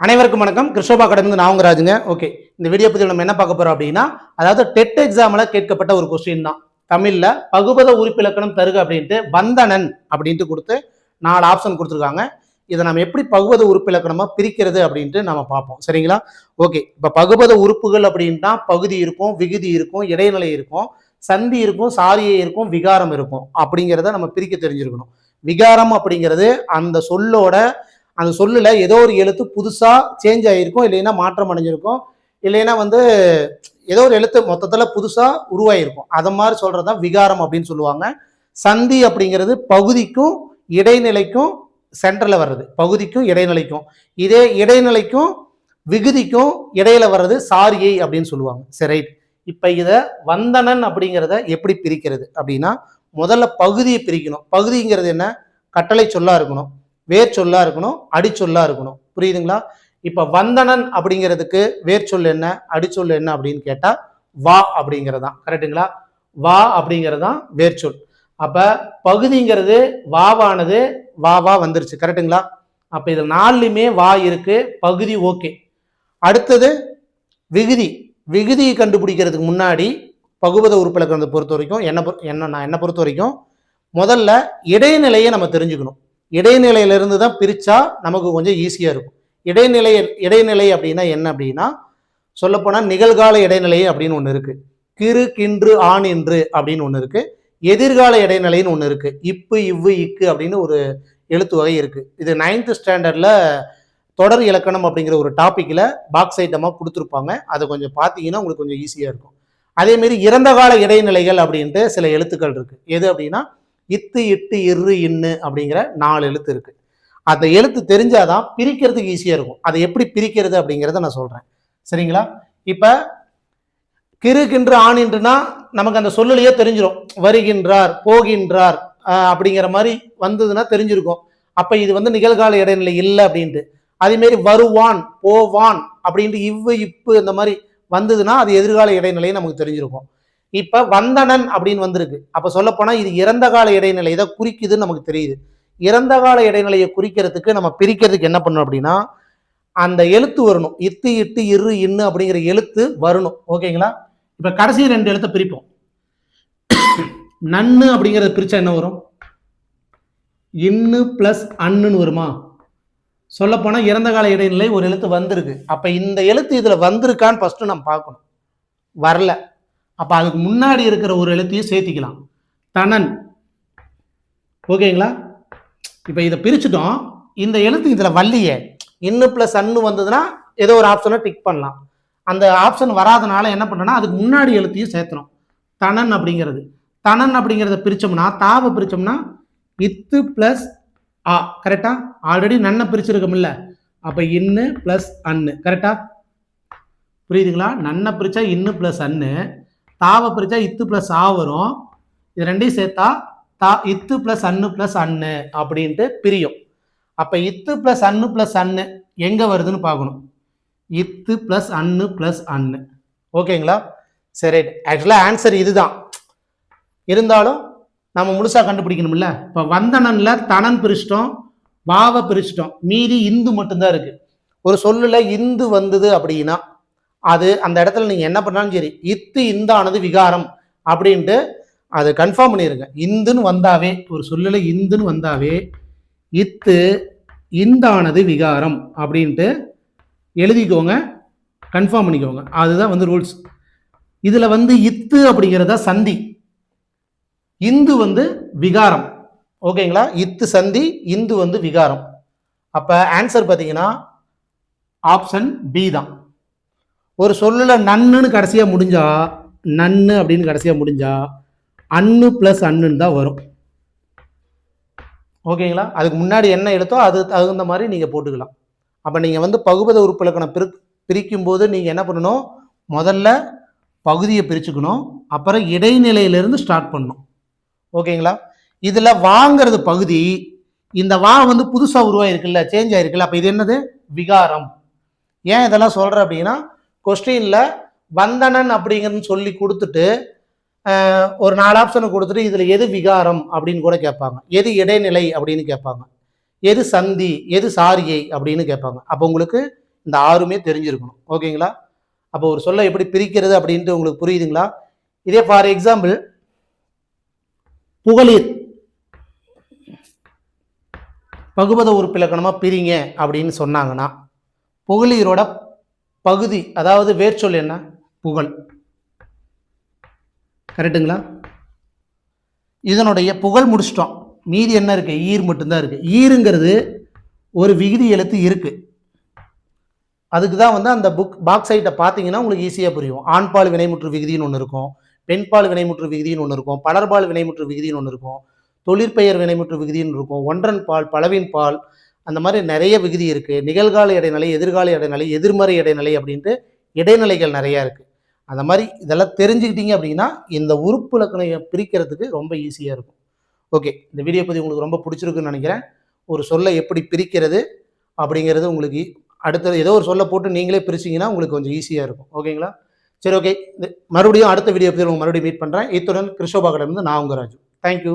அனைவருக்கும் வணக்கம். கிருஷ்ணபா கடந்து நாவங்கராஜுங்க ஓகே இந்த வீடியோ பற்றி நம்ம என்ன பார்க்க போறோம் அப்படின்னா அதாவது டெட் எக்ஸாமில் கேட்கப்பட்ட ஒரு கொஸ்டின் தான். தமிழில் பகுபத உறுப்பிலக்கணம் தருக அப்படின்ட்டு வந்தனன் அப்படின்ட்டு கொடுத்து நாலு ஆப்ஷன் கொடுத்துருக்காங்க. இதை நம்ம எப்படி பகுபத உறுப்பிலக்கணமாக பிரிக்கிறது அப்படின்ட்டு நம்ம பார்ப்போம். சரிங்களா? ஓகே இப்போ பகுபத உறுப்புகள் அப்படின்னா பகுதி இருக்கும் விகுதி இருக்கும் இடைநிலை இருக்கும் சந்தி இருக்கும் சாரியை இருக்கும் விகாரம் இருக்கும். அப்படிங்கிறத நம்ம பிரிக்க தெரிஞ்சிருக்கணும். விகாரம் அப்படிங்கிறது அந்த சொல்லோட அந்த சொல்லில் ஏதோ ஒரு எழுத்து புதுசாக சேஞ்ச் ஆகிருக்கும் இல்லைன்னா மாற்றம் அடைஞ்சிருக்கும். இல்லைன்னா வந்து ஏதோ ஒரு எழுத்து மொத்தத்தில் புதுசாக உருவாகியிருக்கும் அதை மாதிரி சொல்கிறது தான் விகாரம் அப்படின்னு சொல்லுவாங்க. சந்தி அப்படிங்கிறது பகுதிக்கும் இடைநிலைக்கும் சென்டரில் வர்றது. பகுதிக்கும் இடைநிலைக்கும். இதே இடைநிலைக்கும் விகுதிக்கும் இடையில வர்றது சாரியை அப்படின்னு சொல்லுவாங்க. சரி இப்போ இதை வந்தனன் அப்படிங்கிறத எப்படி பிரிக்கிறது அப்படின்னா முதல்ல பகுதியை பிரிக்கணும். பகுதிங்கிறது என்ன? கட்டளை சொல்லா இருக்கணும். வேர் சொல்லா இருக்கணும் அடிச்சொல்லா இருக்கணும். புரியுதுங்களா? இப்ப வந்தனன் அப்படிங்கிறதுக்கு வேர் சொல் என்ன அடிச்சொல் என்ன அப்படின்னு கேட்டா வா அப்படிங்கிறதான். கரெக்டுங்களா வா அப்படிங்கிறதான் வேர் சொல் அப்ப பகுதிங்கிறது வாவானது வா வா வந்துருச்சு. கரெக்டுங்களா அப்ப இது நாலுலையுமே வா இருக்கு பகுதி ஓகே. அடுத்தது விகுதி. விகுதியை கண்டுபிடிக்கிறதுக்கு முன்னாடி பகுபத உறுப்பிலக்கணத்தை பொறுத்த வரைக்கும் என்ன என்ன நான் என்ன பொறுத்த வரைக்கும் முதல்ல இடைநிலையை நம்ம தெரிஞ்சுக்கணும். இடைநிலையிலிருந்து தான் பிரித்தா நமக்கு கொஞ்சம் ஈஸியாக இருக்கும். இடைநிலை இடைநிலை அப்படின்னா என்ன அப்படின்னா சொல்லப்போனால் நிகழ்கால இடைநிலை அப்படின்னு ஒன்று இருக்குது கிறு கின்று ஆண் என்று அப்படின்னு ஒன்று இருக்குது எதிர்கால இடைநிலைன்னு ஒன்று இருக்குது இப்பு இவ்வு இக்கு அப்படின்னு ஒரு எழுத்து வகை இருக்குது இது நைன்த் ஸ்டாண்டர்டில் தொடர் இலக்கணம் அப்படிங்கிற ஒரு டாப்பிக்கில் பாக்ஸ் ஐட்டமாக கொடுத்துருப்பாங்க. அதை கொஞ்சம் பார்த்தீங்கன்னா உங்களுக்கு கொஞ்சம் ஈஸியாக இருக்கும். அதேமாரி இறந்த கால இடைநிலைகள் அப்படின்ட்டு சில எழுத்துக்கள் இருக்குது எது அப்படின்னா இத்து இட்டு இரு இன்னு அப்படிங்கிற நாலு எழுத்து இருக்கு. அந்த எழுத்து தெரிஞ்சாதான் பிரிக்கிறதுக்கு ஈஸியாக இருக்கும். அதை எப்படி பிரிக்கிறது அப்படிங்கிறத நான் சொல்கிறேன் சரிங்களா? இப்போ கிறுகின்ற ஆணின்றுனா நமக்கு அந்த சொல்லலையே தெரிஞ்சிடும் வருகின்றார் போகின்றார் அப்படிங்கிற மாதிரி வந்ததுன்னா தெரிஞ்சிருக்கும். அப்போ இது வந்து நிகழ்கால இடைநிலை இல்லை அப்படின்ட்டு. அதேமாரி வருவான் போவான் அப்படின்ட்டு இவ்வு இப்பு இந்த மாதிரி வந்ததுன்னா அது எதிர்கால இடைநிலையை நமக்கு தெரிஞ்சிருக்கும். இப்ப வந்தனன் அப்படின்னு வந்திருக்கு. அப்ப சொல்ல போனா இது இறந்த கால இடைநிலை இதை குறிக்குதுன்னு நமக்கு தெரியுது. இறந்த கால இடைநிலையை குறிக்கிறதுக்கு நம்ம பிரிக்கிறதுக்கு என்ன பண்ணணும் அப்படின்னா அந்த எழுத்து வரணும். இத்து இட்டு இரு இன்னு அப்படிங்கிற எழுத்து வரணும். ஓகேங்களா? இப்ப கடைசி ரெண்டு எழுத்தை பிரிப்போம். நன்னு அப்படிங்கிறத பிரிச்சா என்ன வரும்? இன்னு பிளஸ் அன்னுன்னு வருமா? சொல்லப்போனா இறந்த கால இடைநிலை ஒரு எழுத்து வந்திருக்கு. அப்ப இந்த எழுத்து இதுல வந்திருக்கான்னு ஃபர்ஸ்ட் நம்ம பார்க்கணும். வரல. அப்போ அதுக்கு முன்னாடி இருக்கிற ஒரு எழுத்தையும் சேர்த்திக்கலாம். தனன் ஓகேங்களா? இப்போ இதை பிரிச்சுட்டோம். இந்த எழுத்து இதில் வள்ளியே. இன்னு ப்ளஸ் அன்னு வந்ததுன்னா ஏதோ ஒரு ஆப்ஷனை டிக் பண்ணலாம். அந்த ஆப்ஷன் வராதனால என்ன பண்ணோன்னா அதுக்கு முன்னாடி எழுத்தையும் சேர்த்துறோம். தனன் அப்படிங்கிறது. தனன் அப்படிங்கிறத பிரித்தோம்னா தாவை பிரித்தோம்னா இத்து ப்ளஸ் ஆ? கரெக்டா ஆல்ரெடி நன்னை பிரிச்சிருக்கோம்ல அப்போ இன்னு ப்ளஸ் அன்னு. கரெக்டா புரியுதுங்களா? நன்னை பிரித்தா இன்னு ப்ளஸ் அன்னு. தாவை பிரிச்சா இத்து பிளஸ் ஆ வரும். இது ரெண்டையும் சேர்த்தா தா இத்து பிளஸ் அன்னு பிளஸ் அன்னு அப்படின்ட்டு பிரியும். அப்போ இத்து பிளஸ் அன்னு பிளஸ் அன்னு எங்கே வருதுன்னு பார்க்கணும். இத்து பிளஸ் அன்னு பிளஸ் அன்னு. ஓகேங்களா சரி ஆக்சுவலாக ஆன்சர் இதுதான். இருந்தாலும் நம்ம முழுசாக கண்டுபிடிக்கணும்ல? இப்போ வந்தனன்ல தனன் பிரிச்சிட்டோம் வாவை பிரிச்சிட்டோம். மீதி இந்து மட்டும்தான் இருக்குது ஒரு சொல்லில் இந்து வந்தது அப்படின்னா அது அந்த இடத்துல நீங்கள் என்ன பண்ணாலும் சரி இத்து இந்தானது விகாரம் அப்படின்ட்டு அது கன்ஃபார்ம் பண்ணிடுங்க இந்துன்னு வந்தாவே ஒரு சொல்லுல இந்துன்னு வந்தாவே இத்து இந்தானது விகாரம் அப்படின்ட்டு எழுதிக்கோங்க கன்ஃபார்ம் பண்ணிக்கோங்க. அதுதான் வந்து ரூல்ஸ் இதில் வந்து இத்து அப்படிங்கிறத சந்தி. இந்து வந்து விகாரம். ஓகேங்களா? இத்து சந்தி இந்து வந்து விகாரம். அப்போ ஆன்சர் பார்த்தீங்கன்னா ஆப்ஷன் பி தான். ஒரு சொல்லில் நன்னுன்னு கடைசியாக முடிஞ்சா நன்னு அப்படின்னு கடைசியாக முடிஞ்சா அன்னு ப்ளஸ் அன்னுன்னு தான் வரும். ஓகேங்களா? அதுக்கு முன்னாடி என்ன எழுத்தோ அது தகுந்த மாதிரி நீங்கள் போட்டுக்கலாம். அப்போ நீங்கள் வந்து பகுபத உறுப்பிலக்கணம் பிரி பிரிக்கும் போது நீங்கள் என்ன பண்ணணும்? முதல்ல பகுதியை பிரிச்சுக்கணும். அப்புறம் இடைநிலையிலேருந்து ஸ்டார்ட் பண்ணணும். ஓகேங்களா? இதில் வாங்கிறது பகுதி இந்த வா வந்து புதுசாக உருவாயிருக்குல்ல சேஞ்ச் ஆயிருக்குல்ல அப்போ இது என்னது? விகாரம். ஏன் இதெல்லாம் சொல்கிறேன் அப்படின்னா கொஸ்டினில் வந்தனன் அப்படிங்கிறது சொல்லி கொடுத்துட்டு ஒரு நாலு ஆப்ஷனை கொடுத்துட்டு இதில் எது விகாரம் அப்படின்னு கூட கேட்பாங்க. எது இடைநிலை அப்படின்னு கேட்பாங்க. எது சந்தி எது சாரியை அப்படின்னு கேட்பாங்க. அப்போ உங்களுக்கு இந்த ஆறுமே தெரிஞ்சிருக்கணும். ஓகேங்களா? அப்போ ஒரு சொல்ல எப்படி பிரிக்கிறது அப்படின்ட்டு உங்களுக்கு புரியுதுங்களா? இதே ஃபார் எக்ஸாம்பிள் புகழீர். பகுபத உறுப்பிலக்கணமாக பிரிங்க அப்படின்னு சொன்னாங்கன்னா புகழீரோட பகுதி அதாவது வேர்ச்சொல் என்ன? புகழ். கரெக்டுங்களா இதனுடைய புகழ் முடிச்சிட்டோம். மீதி என்ன இருக்குது ஈர் மட்டும்தான் இருக்குது ஈருங்கிறது ஒரு விகுதி எழுத்து இருக்குது அதுக்கு தான் வந்து அந்த புக் பாக்ஸ் சைட்டை பார்த்தீங்கன்னா உங்களுக்கு ஈஸியாக புரியும். ஆண்பால் வினைமுற்று விகுதின்னு ஒன்று இருக்கும். பெண்பால் வினைமுற்று விகுதின்னு ஒன்று இருக்கும். பலர்பால் வினைமுற்று விகுதின்னு ஒன்று இருக்கும். தொழிற்பெயர் வினைமுற்று விகுதின்னு இருக்கும். ஒன்றன் பால் பலவின் பால் அந்த மாதிரி நிறைய விகுதி இருக்குது நிகழ்கால இடைநிலை எதிர்கால இடைநிலை எதிர்மறை இடைநிலை அப்படின்ட்டு இடைநிலைகள் நிறையா இருக்குது அந்த மாதிரி இதெல்லாம் தெரிஞ்சுக்கிட்டீங்க அப்படின்னா இந்த உறுப்பு இலக்கணையை பிரிக்கிறதுக்கு ரொம்ப ஈஸியாக இருக்கும். ஓகே இந்த வீடியோ பற்றி உங்களுக்கு ரொம்ப பிடிச்சிருக்குன்னு நினைக்கிறேன். ஒரு சொல்லை எப்படி பிரிக்கிறது அப்படிங்கிறது உங்களுக்கு அடுத்தது ஏதோ ஒரு சொல்லை போட்டு நீங்களே பிரிச்சிங்கன்னா உங்களுக்கு கொஞ்சம் ஈஸியாக இருக்கும். ஓகேங்களா சரி ஓகே மறுபடியும் அடுத்த வீடியோ பற்றி உங்களுக்கு மறுபடியும் மீட் பண்ணுறேன் இத்துடன் கிருஷோபாக்கிடம் நான் உங்கள் ராஜு. தேங்க்யூ